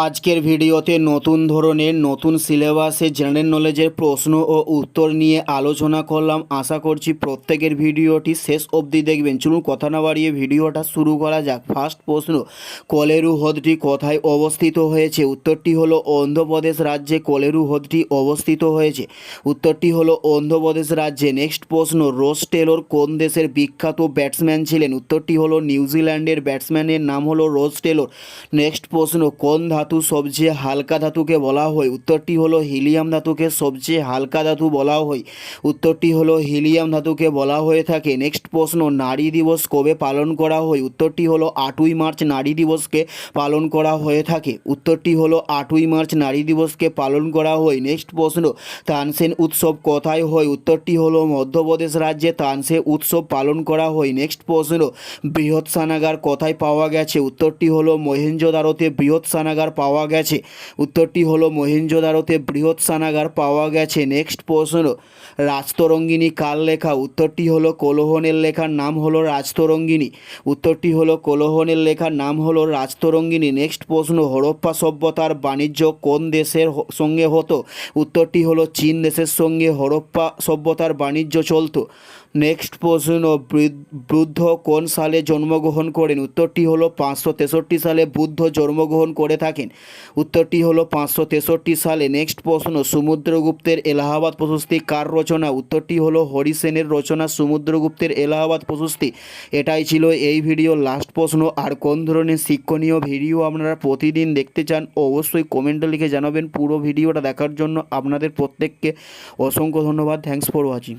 আজকের ভিডিওতে নতুন ধরনের, নতুন সিলেবাসে জেনারেল নলেজের প্রশ্ন ও উত্তর নিয়ে আলোচনা করলাম। আশা করছি প্রত্যেকের ভিডিওটি শেষ অবধি দেখবেন। চলুন কথা না বাড়িয়ে ভিডিওটা শুরু করা যাক। ফার্স্ট প্রশ্ন, কলেরু হ্রদটি কোথায় অবস্থিত হয়েছে? উত্তরটি হলো অন্ধ্রপ্রদেশ রাজ্যে কলেরু হ্রদটি অবস্থিত হয়েছে। উত্তরটি হলো অন্ধ্রপ্রদেশ রাজ্যে। নেক্সট প্রশ্ন রোস টেলর কোন দেশের বিখ্যাত ব্যাটসম্যান ছিলেন? উত্তরটি হলো নিউজিল্যান্ডের ব্যাটসম্যানের নাম হলো রোজ টেলর। নেক্সট প্রশ্ন, কোন ধাতু সবচেয়ে হালকা ধাতুকে বলা হয়। উত্তরটি হলো হিলিয়াম ধাতুকে সবচেয়ে হালকা ধাতু বলা হয়। উত্তরটি হলো হিলিয়াম ধাতুকে বলা হয়ে থাকে। নেক্সট প্রশ্ন, নারী দিবস কবে পালন করা হয়? উত্তরটি হলো আটই মার্চ, নারী দিবসকে পালন করা হয়ে থাকে। উত্তরটি হলো আটই মার্চ, নারী দিবসকে পালন করা হয়। নেক্সট প্রশ্ন, তানসেন উৎসব কোথায় হয়? উত্তরটি হলো মধ্যপ্রদেশ রাজ্যে তানসে উৎসব পালন করা হয়। নেক্সট প্রশ্ন, বৃহৎ সানাগার কোথায় পাওয়া গেছে? উত্তরটি হলো মহেঞ্জোদারোতে বৃহৎ সানাগার পাওয়া গেছে। উত্তরটি হলো মহেঞ্জোদারোতে বৃহৎ সানাগার পাওয়া গেছে। নেক্সট প্রশ্ন রাজতরঙ্গিনী কার লেখা? উত্তরটি হলো, কোলোহনের লেখার নাম হলো রাজতরঙ্গিনী। উত্তরটি হলো, কোলোহনের লেখার নাম হলো রাজতরঙ্গিনী। নেক্সট প্রশ্ন, হরপ্পা সভ্যতার বাণিজ্য কোন দেশের সঙ্গে হতো? উত্তরটি হলো, চীন দেশের সঙ্গে হরপ্পা সভ্যতার বাণিজ্য চলতো। নেক্সট প্রশ্ন বৃদ- বুদ্ধ কোন সালে জন্মগ্রহণ করেন? উত্তরটি হলো, পাঁচশো তেষট্টি সালে বুদ্ধ জন্মগ্রহণ করে থাকেন উত্তরটি হলো পাঁচশো তেষট্টি সালে নেক্সট প্রশ্ন, সমুদ্রগুপ্তের এলাহাবাদ প্রশস্তি কার রচনা? উত্তরটি হলো হরিসেনের রচনা, সমুদ্রগুপ্তের এলাহাবাদ প্রশস্তি। এটাই ছিল এই ভিডিও লাস্ট প্রশ্ন। আর কোন ধরনের শিক্ষণীয় ভিডিও আপনারা প্রতিদিন দেখতে চান, অবশ্যই কমেন্টে লিখে জানাবেন। পুরো ভিডিওটা দেখার জন্য আপনাদের প্রত্যেককে অসংখ্য ধন্যবাদ। Thanks for watching